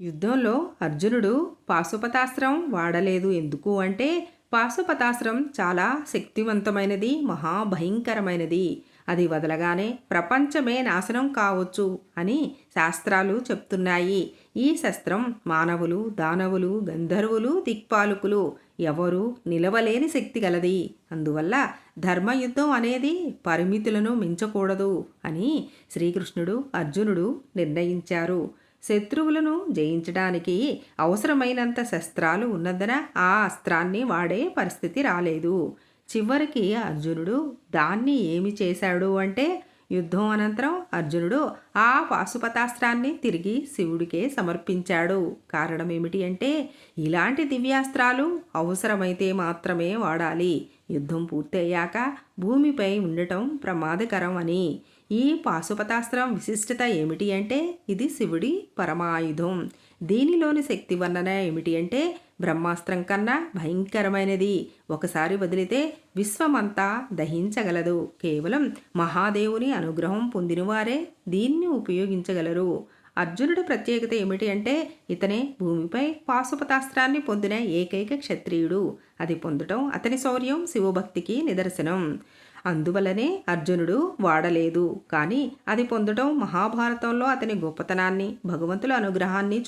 యుద్ధంలో అర్జునుడు పాశుపతాస్త్రం వాడలేదు. ఎందుకు అంటే పాశుపతాస్త్రం చాలా శక్తివంతమైనది మహాభయంకరమైనది. అది వదలగానే ప్రపంచమే నాశనం కావచ్చు అని శాస్త్రాలు చెప్తున్నాయి. ఈ శస్త్రం మానవులు దానవులు గంధర్వులు దిక్పాలకులు ఎవరు నిలవలేని శక్తి గలది. అందువల్ల ధర్మయుద్ధం అనేది పరిమితులను మించకూడదు అని శ్రీకృష్ణుడు అర్జునుడు నిర్ణయించారు. శత్రువులను జయించడానికి అవసరమైనంత శస్త్రాలు ఉన్నందున ఆ అస్త్రాన్ని వాడే పరిస్థితి రాలేదు. చివరికి అర్జునుడు దాన్ని ఏమి చేశాడు అంటే యుద్ధం అనంతరం అర్జునుడు ఆ పాశుపతాస్త్రాన్ని తిరిగి శివుడికే సమర్పించాడు. కారణం ఏమిటి అంటే ఇలాంటి దివ్యాస్త్రాలు అవసరమైతే మాత్రమే వాడాలి. యుద్ధం పూర్తయ్యాక భూమిపై ఉండటం ప్రమాదకరం అని. ఈ పాశుపతాస్త్రం విశిష్టత ఏమిటి అంటే ఇది శివుడి పరమాయుధం. దీనిలోని శక్తి వర్ణన ఏమిటి అంటే బ్రహ్మాస్త్రం కన్నా భయంకరమైనది. ఒకసారి వదిలితే విశ్వమంతా దహించగలదు. కేవలం మహాదేవుని అనుగ్రహం పొందినవారే దీన్ని ఉపయోగించగలరు. అర్జునుడి ప్రత్యేకత ఏమిటి అంటే ఇతనే భూమిపై పాశుపతాస్త్రాన్ని పొందిన ఏకైక క్షత్రియుడు. అది పొందటం అతని శౌర్యం శివభక్తికి నిదర్శనం. అందువలనే అర్జునుడు వాడలేదు. కానీ అది పొందడం మహాభారతంలో అతని గొప్పతనాన్ని భగవంతుల అనుగ్రహాన్ని